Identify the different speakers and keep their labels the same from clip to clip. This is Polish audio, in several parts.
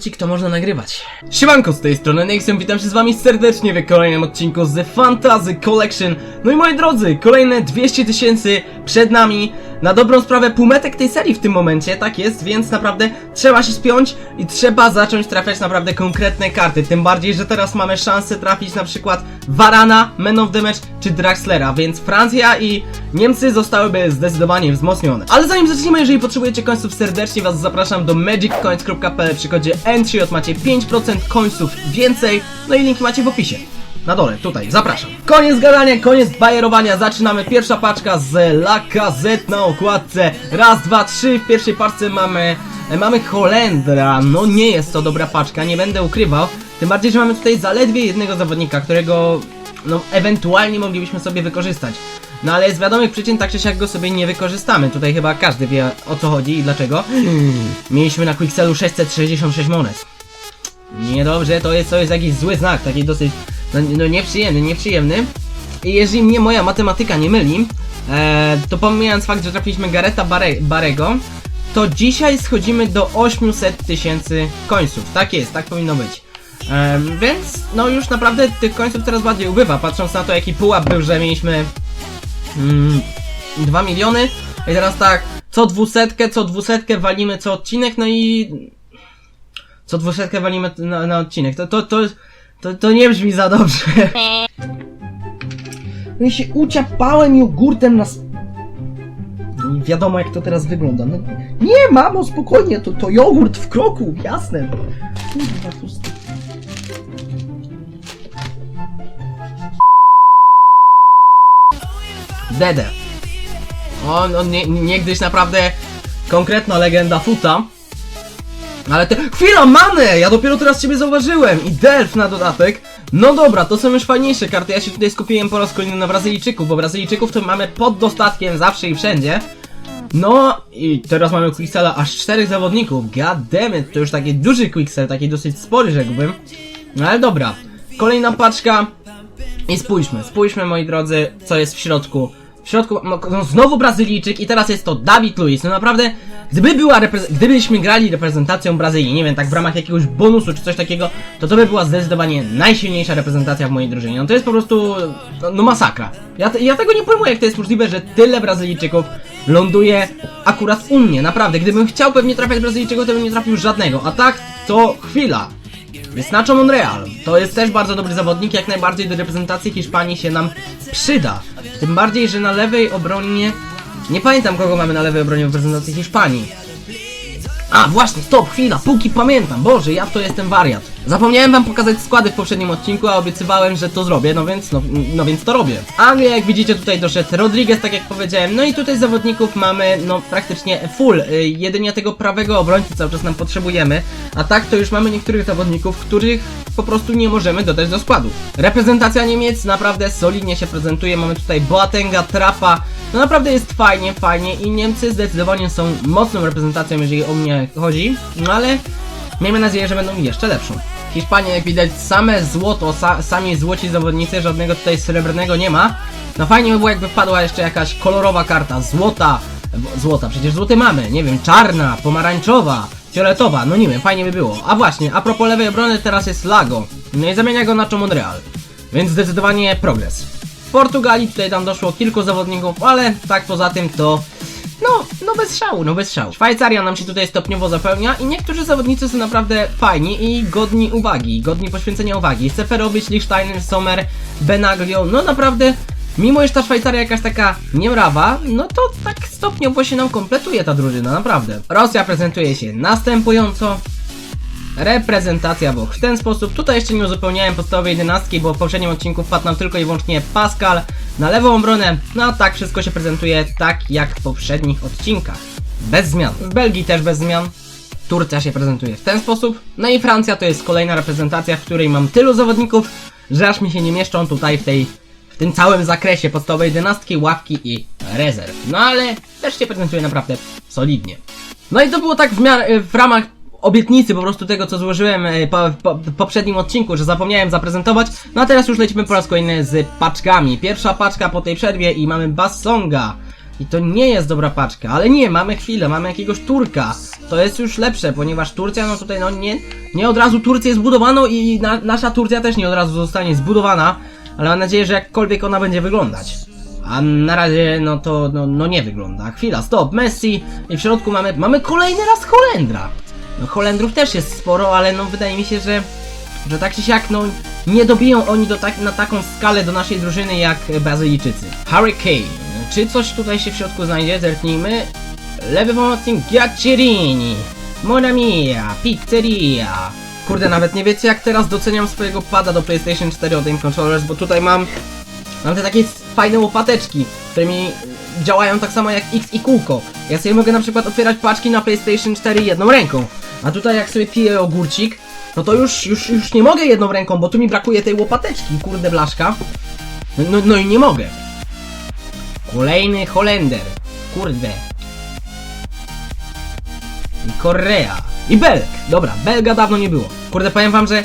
Speaker 1: jogurcik, to można nagrywać. Siemanko, z tej strony Nexon, witam się z wami serdecznie w kolejnym odcinku z Fantasy Collection. No i moi drodzy, kolejne 200 tysięcy przed nami. Na dobrą sprawę półmetek tej serii w tym momencie, tak jest, więc naprawdę trzeba się spiąć i trzeba zacząć trafiać naprawdę konkretne karty. Tym bardziej, że teraz mamy szansę trafić na przykład Varana, Man of the Match czy Draxlera, więc Francja i Niemcy zostałyby zdecydowanie wzmocnione. Ale zanim zaczniemy, jeżeli potrzebujecie końców, serdecznie was zapraszam do magiccoins.pl przy kodzie N3 macie 5% końców więcej, no i linki macie w opisie. Na dole, tutaj, zapraszam. Koniec gadania, koniec bajerowania, zaczynamy. Pierwsza paczka z La Gazette na okładce. Raz, dwa, trzy, w pierwszej paczce mamy... Mamy Holendra, no nie jest to dobra paczka, nie będę ukrywał. Tym bardziej, że mamy tutaj zaledwie jednego zawodnika, którego no ewentualnie moglibyśmy sobie wykorzystać. No ale z wiadomych przyczyn tak czy siak go sobie nie wykorzystamy. Tutaj chyba każdy wie o co chodzi i dlaczego. Mieliśmy na Quickselu 666 monet. Niedobrze, to jest, to jest jakiś zły znak, taki dosyć no, no nieprzyjemny, nieprzyjemny. I jeżeli mnie moja matematyka nie myli, e, to pomijając fakt, że trafiliśmy Gareta Bare, Barego, to dzisiaj schodzimy do 800 tysięcy końców. Tak jest, tak powinno być. Em, więc no już naprawdę tych końców coraz bardziej ubywa, patrząc na to jaki pułap był, że mieliśmy mm, 2 miliony i teraz tak, co dwusetkę, co dwusetkę walimy co odcinek, no i co dwusetkę walimy na, na odcinek, to, to, to, to, to nie brzmi za dobrze. No i się uciapałem jogurtem na... I wiadomo jak to teraz wygląda. No, nie, mamo, spokojnie, to, to jogurt w kroku, jasne. Dede. On, on nie, niegdyś naprawdę konkretna legenda futa. Ale te... Chwila, manę! Ja dopiero teraz ciebie zauważyłem! I Delf na dodatek. No dobra, to są już fajniejsze karty. Ja się tutaj skupiłem po raz kolejny na Brazylijczyków, bo Brazylijczyków to mamy pod dostatkiem zawsze i wszędzie. No i teraz mamy Quicksella aż czterech zawodników. God damn it, to już taki duży Quicksell, taki dosyć spory rzekłbym. No ale dobra. Kolejna paczka. I spójrzmy, spójrzmy moi drodzy, co jest w środku. W środku, no, no znowu Brazylijczyk i teraz jest to David Luiz. No naprawdę, gdyby była gdybyśmy grali reprezentacją Brazylii, nie wiem, tak w ramach jakiegoś bonusu czy coś takiego, to to by była zdecydowanie najsilniejsza reprezentacja w mojej drużynie. No to jest po prostu, no, no masakra. Ja, ja tego nie pojmuję, jak to jest możliwe, że tyle Brazylijczyków ląduje akurat u mnie, naprawdę. Gdybym chciał pewnie trafiać Brazylijczyków, to bym nie trafił żadnego, a tak to chwila. Jest Nacho Monreal. To jest też bardzo dobry zawodnik, jak najbardziej do reprezentacji Hiszpanii się nam przyda. Tym bardziej, że na lewej obronie... Nie pamiętam kogo mamy na lewej obronie w reprezentacji Hiszpanii. A, właśnie, stop, chwila, póki pamiętam, Boże, ja to jestem wariat. Zapomniałem wam pokazać składy w poprzednim odcinku, a obiecywałem, że to zrobię, no więc, no, no więc to robię. Anglia, jak widzicie, tutaj doszedł Rodriguez, tak jak powiedziałem, no i tutaj zawodników mamy, no, praktycznie full. Y, jedynie tego prawego obrońcy cały czas nam potrzebujemy, a tak to już mamy niektórych zawodników, których po prostu nie możemy dodać do składu. Reprezentacja Niemiec naprawdę solidnie się prezentuje, mamy tutaj Boatenga, Trapa, no naprawdę jest fajnie, fajnie i Niemcy zdecydowanie są mocną reprezentacją, jeżeli o mnie chodzi, no ale miejmy nadzieję, że będą jeszcze lepszą. Hiszpania, jak widać, same złoto, sa, sami złoci zawodnicy, żadnego tutaj srebrnego nie ma. No fajnie by było, jakby wpadła jeszcze jakaś kolorowa karta, złota, złota, przecież złoty mamy, nie wiem, czarna, pomarańczowa, fioletowa, no nie wiem, fajnie by było. A właśnie, a propos lewej obrony, teraz jest Lago, no i zamienia go na Monreal, więc zdecydowanie progres. W Portugalii tutaj tam doszło kilku zawodników, ale tak poza tym to no, no bez szału, no bez szału. Szwajcaria nam się tutaj stopniowo zapełnia i niektórzy zawodnicy są naprawdę fajni i godni uwagi, godni poświęcenia uwagi. Seferowicz, Lichsteiner, Sommer, Benaglio, no naprawdę, mimo iż ta Szwajcaria jakaś taka niemrawa, no to tak stopniowo się nam kompletuje ta drużyna, naprawdę. Rosja prezentuje się następująco. Reprezentacja Włoch w ten sposób. Tutaj jeszcze nie uzupełniałem podstawowej jedenastki, bo w poprzednim odcinku wpadł nam tylko i wyłącznie Pascal na lewą obronę. No a tak wszystko się prezentuje tak jak w poprzednich odcinkach. Bez zmian. W Belgii też bez zmian. Turcja się prezentuje w ten sposób. No i Francja to jest kolejna reprezentacja, w której mam tylu zawodników, że aż mi się nie mieszczą tutaj w tej w tym całym zakresie podstawowej jedenastki, ławki i rezerw. No ale też się prezentuje naprawdę solidnie. No i to było tak w, w ramach obietnicy po prostu tego, co złożyłem e, po, po, poprzednim odcinku, że zapomniałem zaprezentować. No a teraz już lecimy po raz kolejny z paczkami. Pierwsza paczka po tej przerwie i mamy Bassonga. I to nie jest dobra paczka, ale nie, mamy chwilę, mamy jakiegoś Turka. to jest już lepsze, ponieważ Turcja, no tutaj, no nie, nie od razu Turcję zbudowano i na, nasza Turcja też nie od razu zostanie zbudowana, ale mam nadzieję, że jakkolwiek ona będzie wyglądać. A na razie, no to, no, no nie wygląda. Chwila, stop, Messi i w środku mamy, mamy kolejny raz Holendra. No Holendrów też jest sporo, ale no wydaje mi się, że, że tak czy siak, no nie dobiją oni do tak, na taką skalę do naszej drużyny jak Brazylijczycy. Hurricane. Czy coś tutaj się w środku znajdzie? Zerknijmy. Lewy pomocnik Giaccherini. Mona mia, pizzeria. Kurde, nawet nie wiecie jak teraz doceniam swojego pada do PlayStation 4 od Controllers, bo tutaj mam Mam te takie fajne łopateczki, które mi działają tak samo jak X i kółko. Ja sobie mogę na przykład otwierać paczki na PlayStation 4 jedną ręką. A tutaj jak sobie piję ogórcik, no to już, już, już nie mogę jedną ręką, bo tu mi brakuje tej łopateczki, kurde blaszka. No, no, no i nie mogę. Kolejny Holender. Kurde. I Korea. I Belg. Dobra, Belga dawno nie było. Kurde, powiem wam, że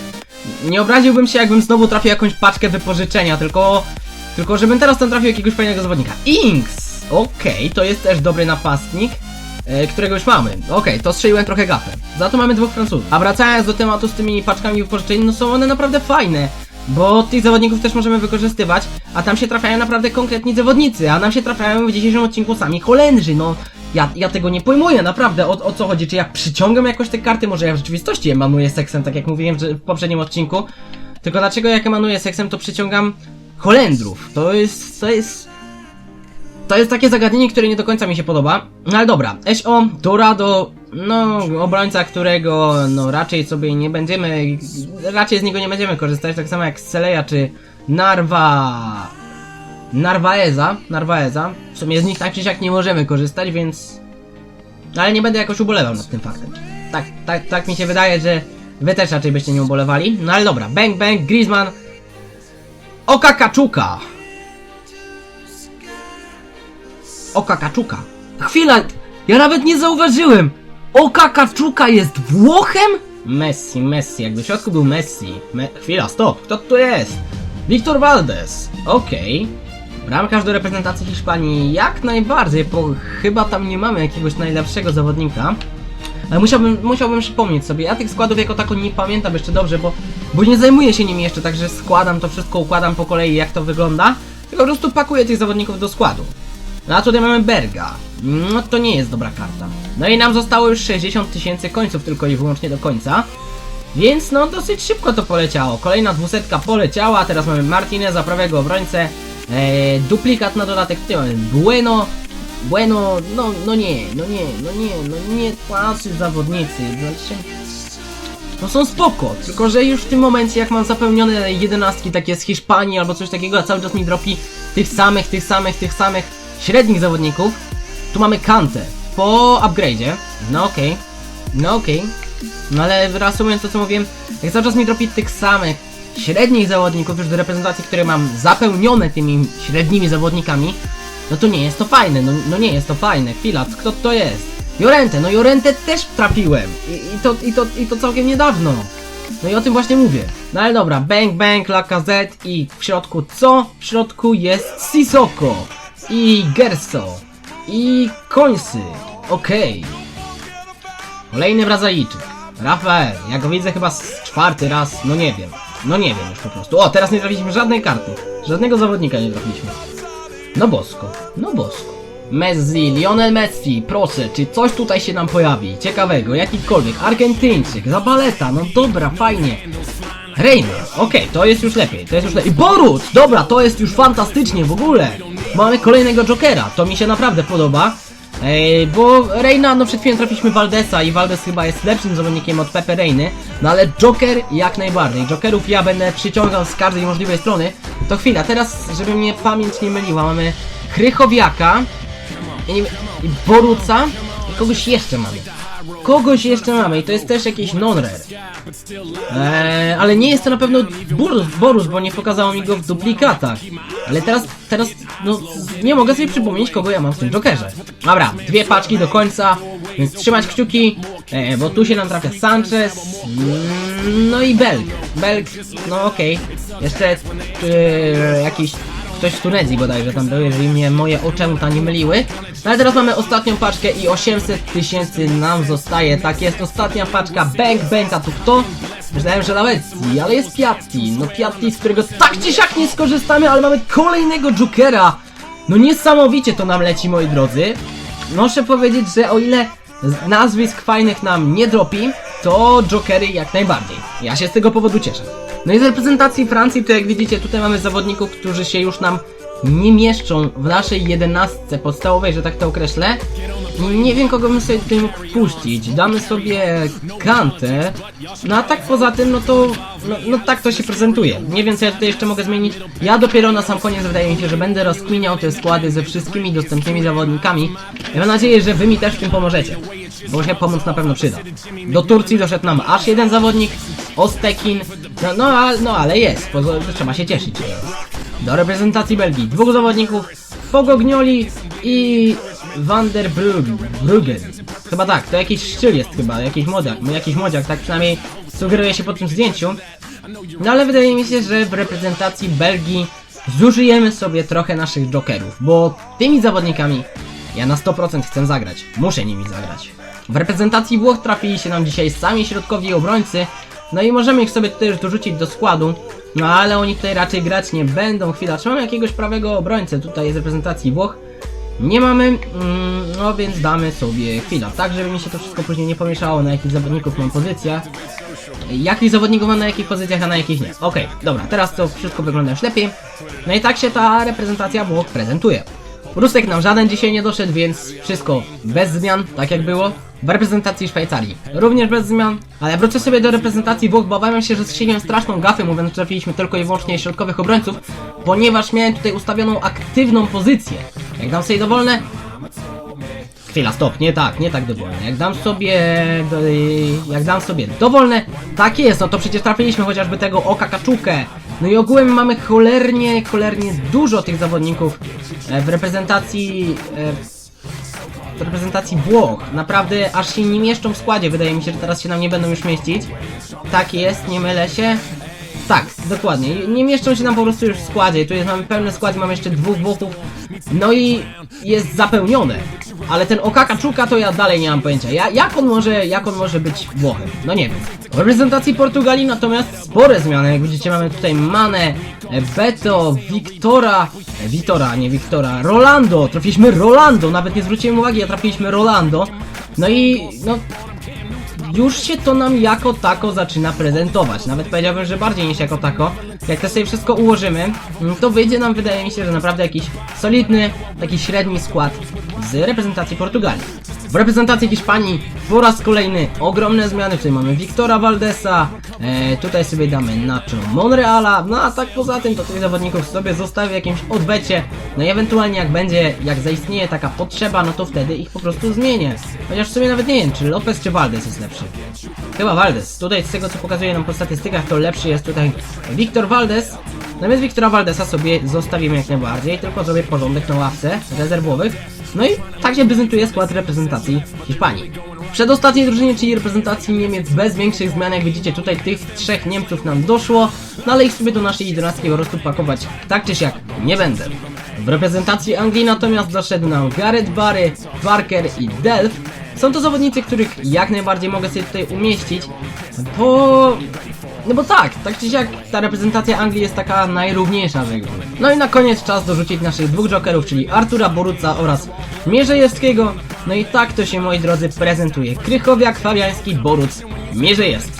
Speaker 1: nie obraziłbym się, jakbym znowu trafił jakąś paczkę wypożyczenia, tylko... Tylko żebym teraz tam trafił jakiegoś fajnego zawodnika. Inks! Okej, to jest też dobry napastnik, e, którego już mamy. Okej, to strzeliłem trochę gafem. Za to mamy dwóch Francuzów. A wracając do tematu z tymi paczkami wypożyczeń, no są one naprawdę fajne. Bo tych zawodników też możemy wykorzystywać, a tam się trafiają naprawdę konkretni zawodnicy, a nam się trafiają w dzisiejszym odcinku sami Holendrzy, no ja, ja tego nie pojmuję, naprawdę, o, o co chodzi, czy ja przyciągam jakoś te karty, może ja w rzeczywistości emanuję seksem, tak jak mówiłem w poprzednim odcinku, tylko dlaczego jak emanuję seksem, to przyciągam Holendrów, to jest, to jest... To jest takie zagadnienie, które nie do końca mi się podoba, no ale dobra, SO Dorado, no obrońca, którego no raczej sobie nie będziemy, raczej z niego nie będziemy korzystać, tak samo jak z czy Narva... Narvaeza, Narvaeza, w sumie z nich tak czy siak nie możemy korzystać, więc... Ale nie będę jakoś ubolewał nad tym faktem. Tak, tak, tak mi się wydaje, że wy też raczej byście nie ubolewali, no ale dobra, Bang Bang, Griezmann, Oka Kaczuka. Oka Kaczuka. Chwila, ja nawet nie zauważyłem. Oka Kaczuka jest Włochem? Messi, Messi, jakby w środku był Messi. Me Chwila, stop, kto to jest? Wiktor Valdez. Okej. Bramkarz do reprezentacji Hiszpanii jak najbardziej, bo chyba tam nie mamy jakiegoś najlepszego zawodnika. Ale musiałbym, musiałbym przypomnieć sobie, ja tych składów jako tako nie pamiętam jeszcze dobrze, bo, bo nie zajmuję się nimi jeszcze, także składam to wszystko, układam po kolei jak to wygląda, tylko po prostu pakuję tych zawodników do składu. No a tutaj mamy Berga, no to nie jest dobra karta. No i nam zostało już 60 tysięcy końców tylko i wyłącznie do końca. Więc no dosyć szybko to poleciało. Kolejna dwusetka poleciała, teraz mamy Martineza, prawego obrońcę, e, duplikat na dodatek, tutaj mamy Bueno, Bueno, no, no nie, no nie, no nie, no nie tacy zawodnicy, znaczy... No są spoko, tylko że już w tym momencie jak mam zapełnione jedenastki takie z Hiszpanii albo coś takiego, a cały czas mi dropi tych samych, tych samych, tych samych średnich zawodników, tu mamy Kantę po upgrade'zie, no okej, no okej, no ale reasumując to co mówiłem, jak cały czas mi dropi tych samych średnich zawodników już do reprezentacji, które mam zapełnione tymi średnimi zawodnikami, no to nie jest to fajne, no, no nie jest to fajne. Chwila, kto to jest? Jorente, no Jorente też trafiłem. I, i, to, i, to, I to całkiem niedawno. No i o tym właśnie mówię. No ale dobra, bang bang, Lacazette i w środku co? W środku jest Sissoko i Gerso i Końsy. Okej. Kolejny Brazylijczyk. Rafael, ja go widzę chyba z czwarty raz, no nie wiem. No nie wiem już po prostu. O, teraz nie trafiliśmy żadnej karty. Żadnego zawodnika nie trafiliśmy. No bosko, no bosko. Messi, Lionel Messi, proszę, czy coś tutaj się nam pojawi? Ciekawego, jakikolwiek, Argentyńczyk, Zabaleta, no dobra, fajnie. Reina, okej, to jest już lepiej, to jest już lepiej. Borut, dobra, to jest już fantastycznie w ogóle. Mamy kolejnego Jokera, to mi się naprawdę podoba. Ej, bo Reina, no przed chwilą trafiliśmy Valdesa i Valdes chyba jest lepszym zawodnikiem od Pepe Reiny, no ale Joker jak najbardziej. Jokerów ja będę przyciągał z każdej możliwej strony. To chwila, teraz, żeby mnie pamięć nie myliła, mamy Krychowiaka i Boruca i kogoś jeszcze mamy. Kogoś jeszcze mamy i to jest też jakiś non-rare. Eee, ale nie jest to na pewno Borus, bo nie pokazało mi go w duplikatach. Ale teraz, teraz, no, nie mogę sobie przypomnieć, kogo ja mam w tym Jokerze. Dobra, dwie paczki do końca, więc trzymać kciuki, e, bo tu się nam trafia Sanchez, mm, no i Belg. Belg, no okej. Jeszcze e, jakiś ktoś z Tunezji bodajże tam był, jeżeli mnie moje oczęta nie myliły. No ale teraz mamy ostatnią paczkę i 800 tysięcy nam zostaje. Tak jest, ostatnia paczka Bang Bang, a tu kto? Myślałem, że Lawecji, ale jest Piatti. No Piatti, z którego tak czy siak nie skorzystamy, ale mamy kolejnego Jokera. No niesamowicie to nam leci, moi drodzy. Muszę powiedzieć, że o ile nazwisk fajnych nam nie dropi, to Jokery jak najbardziej. Ja się z tego powodu cieszę. No i z reprezentacji Francji, to jak widzicie, tutaj mamy zawodników, którzy się już nam nie mieszczą w naszej jedenastce podstawowej, że tak to określę. Nie wiem, kogo bym sobie tutaj mógł puścić. Damy sobie Kantę. No a tak poza tym, no to... No, no tak to się prezentuje. Nie wiem, co ja tutaj jeszcze mogę zmienić. Ja dopiero na sam koniec wydaje mi się, że będę rozkminiał te składy ze wszystkimi dostępnymi zawodnikami. Ja mam nadzieję, że wy mi też w tym pomożecie. Bo się pomoc na pewno przyda. Do Turcji doszedł nam aż jeden zawodnik. Ostekin. No, no, a- no ale jest. Pozo- trzeba się cieszyć. Do reprezentacji Belgii dwóch zawodników. Pogognoli i Van der. Bruggen. Chyba tak, to jakiś szczyl jest chyba, jakiś młodziak, jakiś młodziak, tak przynajmniej sugeruje się po tym zdjęciu. No ale wydaje mi się, że w reprezentacji Belgii zużyjemy sobie trochę naszych jokerów, bo tymi zawodnikami ja na 100% chcę zagrać. Muszę nimi zagrać. W reprezentacji Włoch trafili się nam dzisiaj sami środkowi obrońcy, no i możemy ich sobie tutaj już dorzucić do składu, no ale oni tutaj raczej grać nie będą. Chwila, czy mamy jakiegoś prawego obrońcę tutaj z reprezentacji Włoch? Nie mamy, mm, no więc damy sobie chwilę, tak żeby mi się to wszystko później nie pomieszało na jakich zawodników mam pozycja. Jakich zawodników mam na jakich pozycjach, a na jakich nie. Okej, dobra, teraz to wszystko wygląda już lepiej. No i tak się ta reprezentacja Włoch prezentuje. Rusek nam żaden dzisiaj nie doszedł, więc wszystko bez zmian, tak jak było. W reprezentacji Szwajcarii również bez zmian, ale wrócę sobie do reprezentacji Włoch, bo obawiam się, że strzeliłem straszną gafę, mówiąc, że trafiliśmy tylko i wyłącznie środkowych obrońców, ponieważ miałem tutaj ustawioną aktywną pozycję. Jak dam sobie dowolne, Chwila, stop, nie tak, nie tak dowolne. Jak dam sobie. Jak dam sobie dowolne, tak jest, no to przecież trafiliśmy chociażby tego oka kaczukę. No i ogółem mamy cholernie, cholernie dużo tych zawodników e, w reprezentacji. E, w reprezentacji Włoch. Naprawdę aż się nie mieszczą w składzie. Wydaje mi się, że teraz się nam nie będą już mieścić. Tak jest, nie mylę się. Tak, dokładnie. Nie mieszczą się nam po prostu już w składzie. Tu jest, mamy pełny skład, mamy jeszcze dwóch Włochów. No i jest zapełnione. Ale ten Okaka Czuka to ja dalej nie mam pojęcia. Ja, jak on może, jak on może być Włochem? No nie wiem. W reprezentacji Portugalii natomiast spore zmiany. Jak widzicie mamy tutaj Mane, Beto, Wiktora, Witora, nie Wiktora, Rolando. Trafiliśmy Rolando, nawet nie zwróciłem uwagi, a trafiliśmy Rolando. No i no już się to nam jako tako zaczyna prezentować. Nawet powiedziałbym, że bardziej niż jako tako. Jak to sobie wszystko ułożymy, mm, to wyjdzie nam, wydaje mi się, że naprawdę jakiś solidny, taki średni skład z reprezentacji Portugalii. W reprezentacji Hiszpanii po raz kolejny ogromne zmiany. Tutaj mamy Wiktora Valdesa, e, tutaj sobie damy Nacho Monreala, no a tak poza tym to tych zawodników sobie zostawię w jakimś odwecie. No i ewentualnie jak będzie, jak zaistnieje taka potrzeba, no to wtedy ich po prostu zmienię. Chociaż w sumie nawet nie wiem, czy Lopez czy Valdes jest lepszy. Chyba Valdes. Tutaj z tego co pokazuje nam po statystykach, to lepszy jest tutaj Wiktor Valdes. Więc Wiktora Valdesa sobie zostawimy jak najbardziej, tylko zrobię porządek na ławce rezerwowych. No i tak się prezentuje skład reprezentacji Hiszpanii. Przedostatniej drużynie, czyli reprezentacji Niemiec bez większych zmian, jak widzicie tutaj tych trzech Niemców nam doszło, no ale ich sobie do naszej 11 po prostu pakować tak czy siak nie będę. W reprezentacji Anglii natomiast doszedł nam Gareth Barry, Barker i Delph. Są to zawodnicy, których jak najbardziej mogę sobie tutaj umieścić, bo... No bo tak, tak czy siak ta reprezentacja Anglii jest taka najrówniejsza w ogóle. No i na koniec czas dorzucić naszych dwóch jokerów, czyli Artura Boruca oraz Mierzejewskiego. No i tak to się moi drodzy prezentuje. Krychowiak, Fabiański, Boruc, Mierzejewski.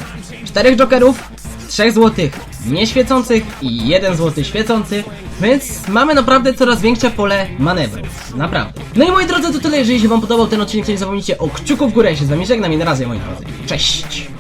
Speaker 1: Czterech jokerów, trzech złotych nieświecących i jeden złoty świecący, więc mamy naprawdę coraz większe pole manewru. Naprawdę. No i moi drodzy, to tyle. Jeżeli się wam podobał ten odcinek, to nie zapomnijcie o kciuku w górę. Ja się z wami żegnam i na razie, moi drodzy. Cześć!